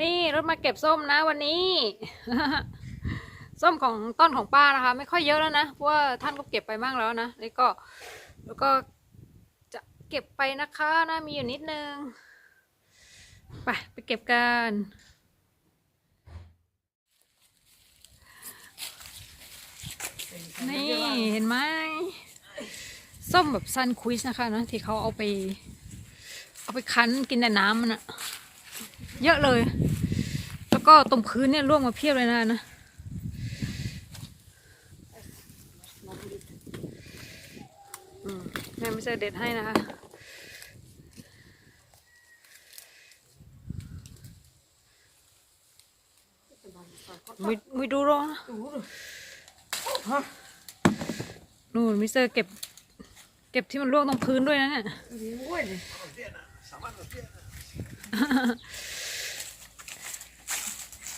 นี่รถมาเก็บส้มนะวันนี้ ส้มของต้นของป้านะคะ ไม่ค่อยเยอะแล้วนะเพราะว่าท่านก็เก็บไปบ้างแล้วนะแล้วก็แล้วก็จะเก็บไปนะคะนะมีอยู่นิดนึงไปไปเก็บกันนี่เห็นไหมส้มแบบซันควิสนะคะนะที่เขาเอาไป เอาไปคั้นกินแต่น้ำมันอะ เยอะเลย แล้วก็ตรงพื้นเนี่ยร่วงมาเพียบเลยนะนะอืมแม่ไม่ใช่เด็ดให้นะคะ muy muy duro นะนู่นมิสเตอร์เก็บ เก็บที่มันร่วงตรงพื้นด้วยนะเนี่ย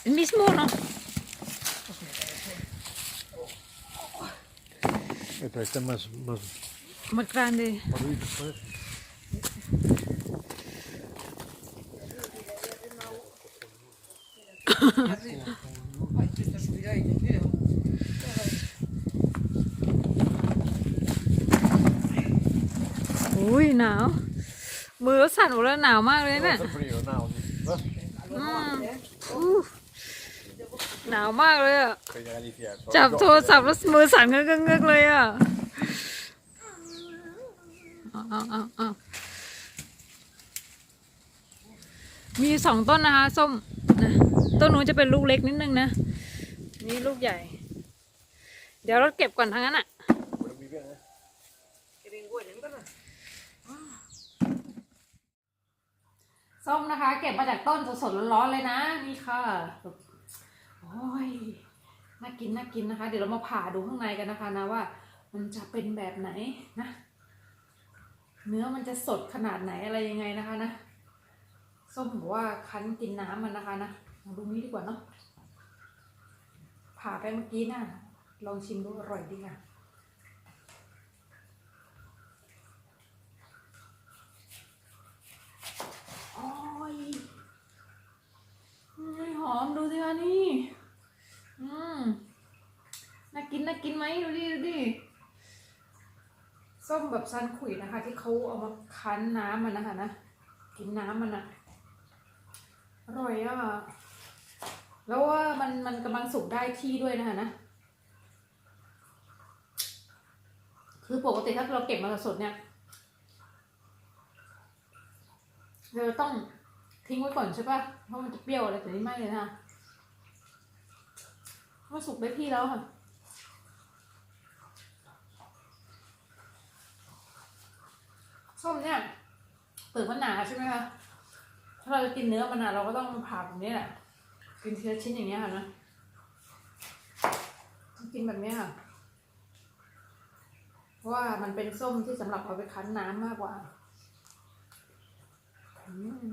El mismo, ¿no? Este está más, más Más grande. madurito, pues. อุ้ยหนาว มือสั่นหมดแล้วหนาวมากเลยเนี่ย Hace frío, no, ¿no? อืมอู้ หนาวมากเลยอะ Que ya Galicia. จับโทรศัพท์แล้วมือสั่นเงือกๆเลยอะเอาเอาเอาเอามีสองต้นนะคะ ส้มนะต้นนู้นจะเป็นลูกเล็กนิดนึงนะ นี่ลูกใหญ่ เดี๋ยวเราเก็บก่อนทั้งนั้นอะ Pero muy bien, ¿eh? ส้มนะคะ เก็บมาจากต้นสดๆร้อนๆเลยนะ นี่ค่ะแบบโอ้ย น่ากินน่ากินนะคะ เดี๋ยวเรามาผ่าดูข้างในกันนะคะนะว่า มันจะเป็นแบบไหนนะ เนื้อมันจะสดขนาดไหนอะไรยังไงนะคะนะส้มบอกว่าคั้นกินน้ำมันนะคะนะลองดูนี้ดีกว่าเนาะผ่าไปเมื่อกี้นะลองชิมดูอร่อยดีค่ะ โอ้ยไม่หอมดูสิคะนี่ อืม น่า กินไหมดูดิดูดิส้มแบบซันขุยนะคะ ที่เขาเอามาคั้นน้ำมันนะคะนะกินน้ำมันอะอร่อยอะแล้วว่ามันมันกำลังสุกได้ที่ด้วยนะคะนะคือปกติถ้าเราเก็บมาสดเนี่ยเราต้องทิ้งไว้ก่อนใช่ปะเพราะมันจะเปรี้ยวอะไรแต่นี่ไม่เลยนะมันสุกได้ที่แล้วค่ะ ส้มเนี่ยเปลือกมันหนาใช่ไหมคะถ้าเราจะกินเนื้อมันอะเราก็ต้องผ่าแบบนี้แหละกินทีละชิ้นอย่างเงี้ยค่ะนะกินแบบนี้ค่ะเพราะว่ามันเป็นส้มที่สำหรับเอาไปคั้นน้ำมากกว่าอืม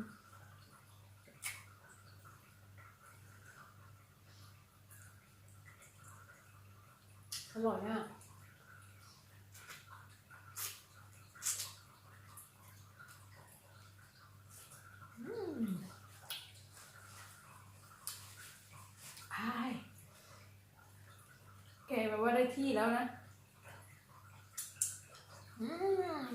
อร่อยอะ อืมอายแกแบบ ว่าได้ที่แล้วนะอืม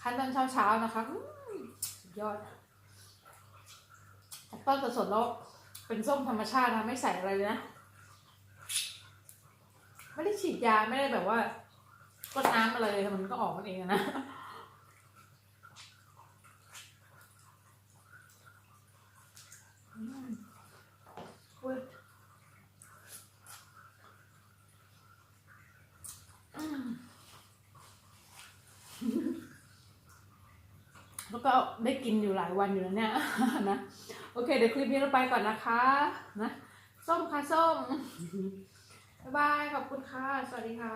คั้นตอนเช้าเช้าๆนะคะอืมสุดยอดจากต้นสดๆแล้วเป็นส้มธรรมชาตินะไม่ใส่อะไรเลยนะ ไม่ได้ฉีดยาไม่ได้แบบว่าก็น้ำอะไรเลยมันก็ออกมันเองอะนะ อืมอุ๊ยอืม แล้วก็ได้กินอยู่หลายวันอยู่แล้วเนี่ยนะโอเค เดี๋ยวคลิปนี้เราไปก่อนนะคะนะส้มค่ะส้ม บ๊ายบาย ขอบคุณค่ะ สวัสดีค่ะ